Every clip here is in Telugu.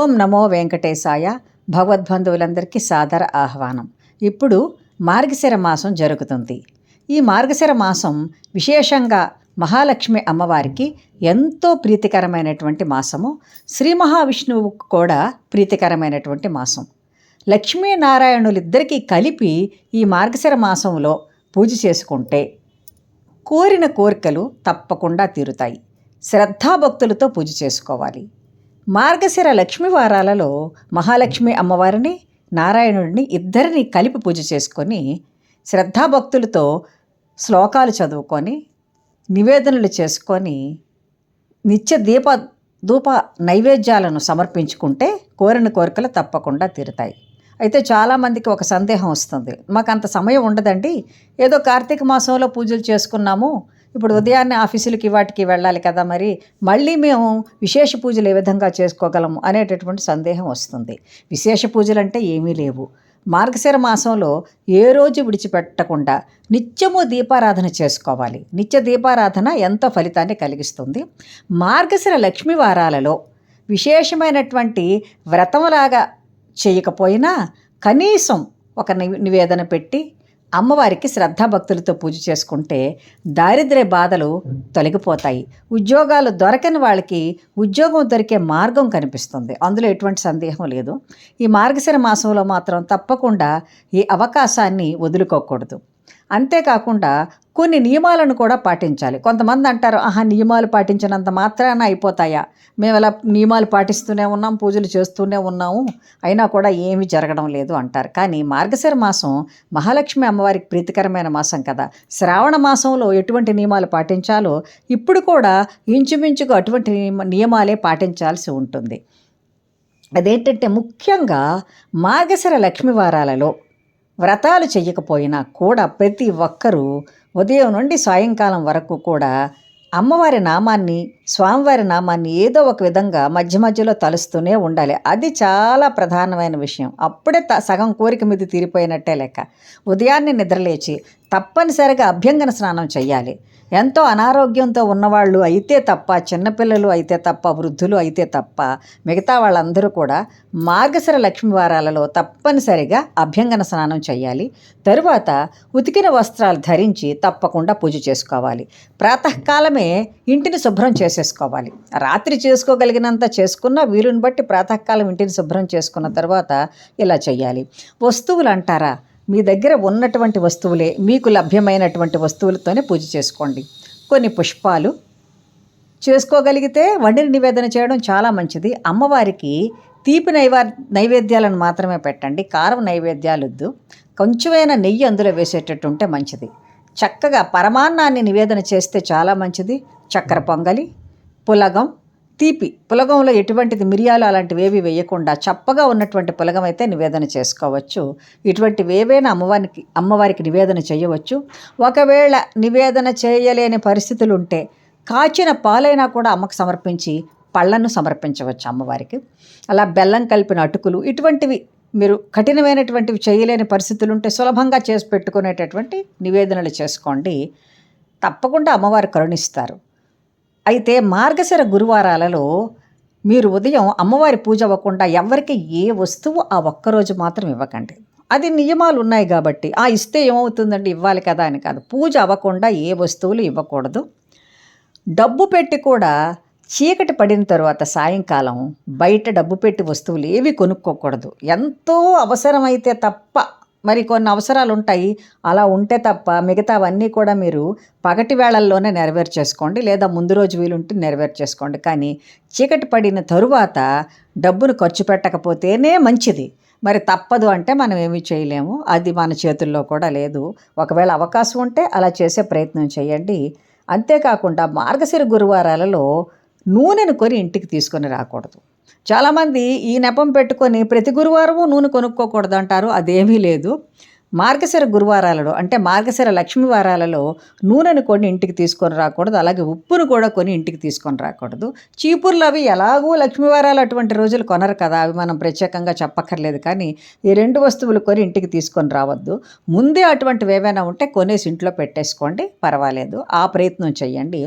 ఓం నమో వెంకటేశాయ భగవద్బంధువులందరికీ సాదర ఆహ్వానం. ఇప్పుడు మార్గశిర మాసం జరుగుతుంది. ఈ మార్గశిర మాసం విశేషంగా మహాలక్ష్మి అమ్మవారికి ఎంతో ప్రీతికరమైనటువంటి మాసము. శ్రీ మహావిష్ణువుకు కూడా ప్రీతికరమైనటువంటి మాసం. లక్ష్మీనారాయణులిద్దరికీ కలిపి ఈ మార్గశిర మాసంలో పూజ చేసుకుంటే కోరిన కోరికలు తప్పకుండా తీరుతాయి. శ్రద్ధాభక్తులతో పూజ చేసుకోవాలి. మార్గశిర లక్ష్మి వారాలలో మహాలక్ష్మి అమ్మవారిని నారాయణుడిని ఇద్దరిని కలిపి పూజ చేసుకొని శ్రద్ధాభక్తులతో శ్లోకాలు చదువుకొని నివేదనలు చేసుకొని నిత్య దీప ధూప నైవేద్యాలను సమర్పించుకుంటే కోరిన కోరికలు తప్పకుండా తీరుతాయి. అయితే చాలామందికి ఒక సందేహం వస్తుంది. మాకు అంత సమయం ఉండదండి. ఏదో కార్తీక మాసంలో పూజలు చేసుకున్నాము ఇప్పుడు ఉదయాన్నే ఆఫీసులకి వాటికి వెళ్ళాలి కదా మరి మళ్ళీ మేము విశేష పూజలు ఏ విధంగా చేసుకోగలము అనేటటువంటి సందేహం వస్తుంది. విశేష పూజలు అంటే ఏమీ లేవు. మార్గశిర మాసంలో ఏ రోజు విడిచిపెట్టకుండా నిత్యము దీపారాధన చేసుకోవాలి. నిత్య దీపారాధన ఎంతో ఫలితాన్ని కలిగిస్తుంది? మార్గశిర లక్ష్మీ వారాలలో విశేషమైనటువంటి వ్రతంలాగా చేయకపోయినా కనీసం ఒక నివేదన పెట్టి అమ్మవారికి శ్రద్ధాభక్తులతో పూజ చేసుకుంటే దారిద్ర్య బాధలు తొలగిపోతాయి. ఉద్యోగాలు దొరకని వాళ్ళకి ఉద్యోగం దొరికే మార్గం కనిపిస్తుంది. అందులో ఎటువంటి సందేహం లేదు. ఈ మార్గశిర మాసంలో మాత్రం తప్పకుండా ఈ అవకాశాన్ని వదులుకోకూడదు. అంతేకాకుండా కొన్ని నియమాలను కూడా పాటించాలి. కొంతమంది అంటారు ఆహా నియమాలు పాటించినంత మాత్రాన అయిపోతాయా? మేము ఇలా నియమాలు పాటిస్తూనే ఉన్నాం పూజలు చేస్తూనే ఉన్నాము అయినా కూడా ఏమీ జరగడం లేదు అంటారు. కానీ మార్గశిర మాసం మహాలక్ష్మి అమ్మవారికి ప్రీతికరమైన మాసం కదా. శ్రావణ మాసంలో ఎటువంటి నియమాలు పాటించాలో ఇప్పుడు కూడా ఇంచుమించుకు అటువంటి నియమ- నియమాలే పాటించాల్సి ఉంటుంది. అదేంటంటే ముఖ్యంగా మార్గశిర లక్ష్మి వారాలలో వ్రతాలు చెయ్యకపోయినా కూడా ప్రతి ఒక్కరూ ఉదయం నుండి సాయంకాలం వరకు కూడా అమ్మవారి నామాన్ని స్వామివారి నామాన్ని ఏదో ఒక విధంగా మధ్య మధ్యలో తలుస్తూనే ఉండాలి. అది చాలా ప్రధానమైన విషయం. అప్పుడే త సగం కోరిక మీద తీరిపోయినట్టే లెక్క. ఉదయాన్నే నిద్రలేచి తప్పనిసరిగా అభ్యంగన స్నానం చేయాలి ఎంతో అనారోగ్యంతో ఉన్నవాళ్ళు అయితే తప్ప చిన్నపిల్లలు అయితే తప్ప వృద్ధులు అయితే తప్ప మిగతా వాళ్ళందరూ కూడా మార్గశిర లక్ష్మి వారాలలో తప్పనిసరిగా అభ్యంగన స్నానం చేయాలి. తరువాత ఉతికిన వస్త్రాలు ధరించి తప్పకుండా పూజ చేసుకోవాలి. ప్రాతకాలమే ఇంటిని శుభ్రం చేసేసుకోవాలి. రాత్రి చేసుకోగలిగినంత చేసుకున్న వీలుని బట్టి ప్రాతకాలం ఇంటిని శుభ్రం చేసుకున్న తర్వాత ఇలా చేయాలి. వస్తువులు అంటారా? మీ దగ్గర ఉన్నటువంటి వస్తువులే మీకు లభ్యమైనటువంటి వస్తువులతోనే పూజ చేసుకోండి. కొన్ని పుష్పాలు చేసుకోగలిగితే వండిన నివేదన చేయడం చాలా మంచిది. అమ్మవారికి తీపి నైవా నైవేద్యాలను మాత్రమే పెట్టండి. కారం నైవేద్యాలు వద్దు కొంచెమైనా నెయ్యి అందులో వేసేటట్టు ఉంటే మంచిది. చక్కగా పరమాన్నాన్ని నివేదన చేస్తే చాలా మంచిది. చక్కెర పొంగలి పులగం తీపి పులగంలో ఎటువంటిది మిరియాలు అలాంటివి ఏవి వేయకుండా చప్పగా ఉన్నటువంటి పులగం అయితే నివేదన చేసుకోవచ్చు. ఇటువంటివి ఏవైనా అమ్మవారికి అమ్మవారికి నివేదన చేయవచ్చు. ఒకవేళ నివేదన చేయలేని పరిస్థితులు ఉంటే కాచిన పాలైనా కూడా అమ్మకు సమర్పించి పళ్ళను సమర్పించవచ్చు అమ్మవారికి. అలా బెల్లం కలిపిన అటుకులు ఇటువంటివి మీరు కఠినమైనటువంటివి చేయలేని పరిస్థితులు ఉంటే సులభంగా చేసి పెట్టుకునేటటువంటి నివేదనలు చేసుకోండి. తప్పకుండా అమ్మవారు కరుణిస్తారు. అయితే మార్గశిర గురువారాలలో మీరు ఉదయం అమ్మవారి పూజ అవ్వకుండా ఎవరికి ఏ వస్తువు ఆ ఒక్కరోజు మాత్రం ఇవ్వకండి. అది నియమాలు ఉన్నాయి కాబట్టి ఆ ఇస్తే ఏమవుతుందండి? ఇవ్వాలి కదా అని కాదు. పూజ అవ్వకుండా ఏ వస్తువులు ఇవ్వకూడదు. డబ్బు పెట్టి కూడా చీకటి పడిన తర్వాత సాయంకాలం బయట డబ్బు పెట్టి వస్తువులు ఏవి కొనుక్కోకూడదు. ఎంతో అవసరమైతే తప్ప మరి కొన్ని అవసరాలు ఉంటాయి అలా ఉంటే తప్ప మిగతావన్నీ కూడా మీరు పగటి వేళల్లోనే నెరవేర్చేసుకోండి లేదా ముందు రోజు వీలుంటే నెరవేర్చేసుకోండి కానీ చీకటి పడిన తరువాత డబ్బును ఖర్చు పెట్టకపోతేనే మంచిది. మరి తప్పదు అంటే మనం ఏమీ చేయలేము. అది మన చేతుల్లో కూడా లేదు. ఒకవేళ అవకాశం ఉంటే అలా చేసే ప్రయత్నం చేయండి. అంతేకాకుండా మార్గశిర గురువారాలలో నూనెను కొని ఇంటికి తీసుకొని రాకూడదు. చాలామంది ఈ నెపం పెట్టుకొని ప్రతి గురువారము నూనె కొనుక్కోకూడదు అంటారు అదేమీ లేదు. మార్గశిర గురువారాలలో అంటే మార్గశిర లక్ష్మి వారాలలో నూనెను కొని ఇంటికి తీసుకొని రాకూడదు. అలాగే ఉప్పును కూడా కొని ఇంటికి తీసుకొని రాకూడదు. చీపుర్లు అవి ఎలాగూ లక్ష్మీ వారాలు అటువంటి రోజులు కొనరు కదా. అవి మనం ప్రత్యేకంగా చెప్పక్కర్లేదు కానీ ఈ రెండు వస్తువులు కొని ఇంటికి తీసుకొని రావద్దు. ముందే అటువంటివి ఏవైనా ఉంటే కొనేసి ఇంట్లో పెట్టేసుకోండి. పర్వాలేదు. ఆ ప్రయత్నం చేయండి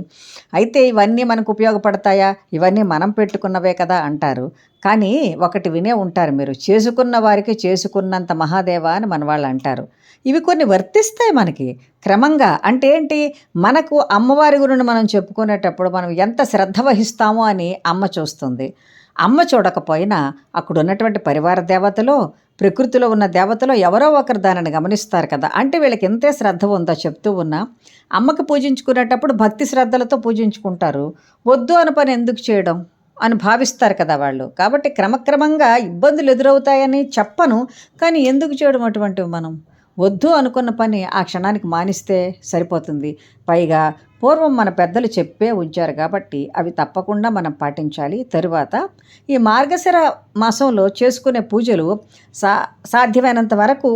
అయితే ఇవన్నీ మనకు ఉపయోగపడతాయా? ఇవన్నీ మనం పెట్టుకున్నవే కదా అంటారు. కానీ ఒకటి వినే ఉంటారు మీరు. చేసుకున్న వారికి చేసుకున్నంత మహాదేవ అని మన వాళ్ళు అంటారు. ఇవి కొన్ని వర్తిస్తాయి మనకి. క్రమంగా అంటే ఏంటి? మనకు అమ్మవారి గురించి మనం చెప్పుకునేటప్పుడు మనం ఎంత శ్రద్ధ వహిస్తామో అని అమ్మ చూస్తుంది. అమ్మ చూడకపోయినా అక్కడ ఉన్నటువంటి పరివార దేవతలో ప్రకృతిలో ఉన్న దేవతలో ఎవరో ఒకరు దానిని గమనిస్తారు కదా. అంటే వీళ్ళకి ఎంతే శ్రద్ధ ఉందో చెప్తూ ఉన్నా అమ్మకి పూజించుకునేటప్పుడు భక్తి శ్రద్ధలతో పూజించుకుంటారు. వద్దు అని పని ఎందుకు చేయడం? అని భావిస్తారు కదా వాళ్ళు. కాబట్టి క్రమక్రమంగా ఇబ్బందులు ఎదురవుతాయని చెప్పను. కానీ ఎందుకు చేయడం అటువంటివి మనం? వద్దు అనుకున్న పని ఆ క్షణానికి మానిస్తే సరిపోతుంది. పైగా పూర్వం మన పెద్దలు చెప్పే ఉంచారు కాబట్టి అవి తప్పకుండా మనం పాటించాలి. తరువాత ఈ మార్గశిర మాసంలో చేసుకునే పూజలు సా సాధ్యమైనంత వరకు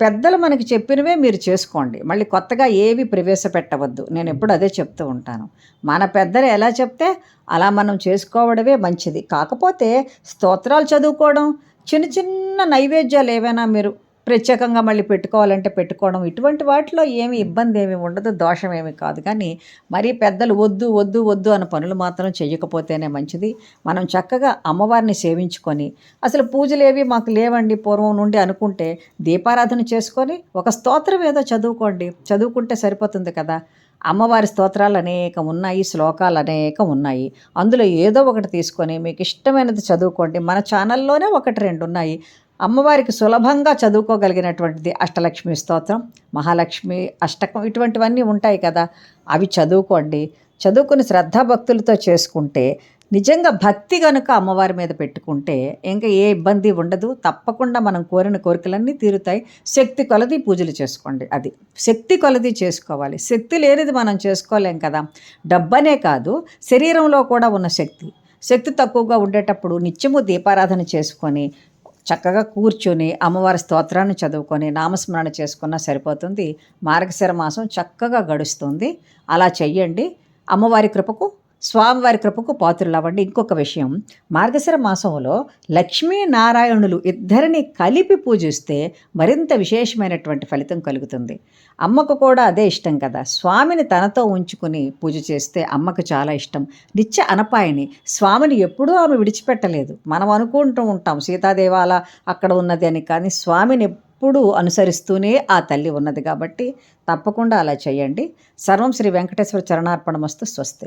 పెద్దలు మనకి చెప్పినవే మీరు చేసుకోండి. మళ్ళీ కొత్తగా ఏవి ప్రవేశపెట్టవద్దు. నేను ఎప్పుడు అదే చెప్తూ ఉంటాను. మన పెద్దలు ఎలా చెప్తే అలా మనం చేసుకోవడమే మంచిది. కాకపోతే స్తోత్రాలు చదువుకోవడం చిన్న చిన్న నైవేద్యాలు ఏవైనా మీరు ప్రత్యేకంగా మళ్ళీ పెట్టుకోవాలంటే పెట్టుకోవడం. ఇటువంటి వాటిలో ఏమి ఇబ్బంది ఏమి ఉండదు దోషం ఏమి కాదు. కానీ మరీ పెద్దలు వద్దు వద్దు వద్దు అన్న పనులు మాత్రం చేయకపోతేనే మంచిది. మనం చక్కగా అమ్మవారిని సేవించుకొని అసలు పూజలు ఏవి మాకు లేవండి పూర్వం నుండి అనుకుంటే దీపారాధన చేసుకొని ఒక స్తోత్రం ఏదో చదువుకోండి. చదువుకుంటే సరిపోతుంది కదా. అమ్మవారి స్తోత్రాలు అనేకం ఉన్నాయి శ్లోకాలు అనేకం ఉన్నాయి. అందులో ఏదో ఒకటి తీసుకొని మీకు ఇష్టమైనది చదువుకోండి. మన ఛానల్లోనే ఒకటి రెండు ఉన్నాయి. అమ్మవారికి సులభంగా చదువుకోగలిగినటువంటిది అష్టలక్ష్మి స్తోత్రం మహాలక్ష్మి అష్టకం ఇటువంటివన్నీ ఉంటాయి కదా అవి చదువుకోండి. చదువుకుని శ్రద్ధాభక్తులతో చేసుకుంటే నిజంగా భక్తి కనుక అమ్మవారి మీద పెట్టుకుంటే ఇంకా ఏ ఇబ్బంది ఉండదు. తప్పకుండా మనం కోరిన కోరికలన్నీ తీరుతాయి. శక్తి కొలది పూజలు చేసుకోండి. అది శక్తి కొలది చేసుకోవాలి. శక్తి లేనిది మనం చేసుకోలేం కదా. డబ్బనే కాదు శరీరంలో కూడా ఉన్న శక్తి. శక్తి తక్కువగా ఉండేటప్పుడు నిత్యము దీపారాధన చేసుకొని చక్కగా కూర్చొని అమ్మవారి స్తోత్రాన్ని చదువుకొని నామస్మరణ చేసుకున్నా సరిపోతుంది. మార్గశిర మాసం చక్కగా గడుస్తుంది. అలా చెయ్యండి. అమ్మవారి కృపకు స్వామివారి కృపకు పాత్రులవ్వండి. ఇంకొక విషయం మార్గశిర మాసంలో లక్ష్మీ నారాయణులు ఇద్దరిని కలిపి పూజిస్తే మరింత విశేషమైనటువంటి ఫలితం కలుగుతుంది. అమ్మకు కూడా అదే ఇష్టం కదా. స్వామిని తనతో ఉంచుకుని పూజ చేస్తే అమ్మకు చాలా ఇష్టం. నిత్య అనపాయని స్వామిని ఎప్పుడూ ఆమె విడిచిపెట్టలేదు. మనం అనుకుంటూ ఉంటాం సీతాదేవాల అక్కడ ఉన్నది అని కానీ స్వామిని ఎప్పుడూ అనుసరిస్తూనే ఆ తల్లి ఉన్నది కాబట్టి తప్పకుండా అలా చేయండి. సర్వం శ్రీ వెంకటేశ్వర చరణార్పణమస్తు స్వస్తి.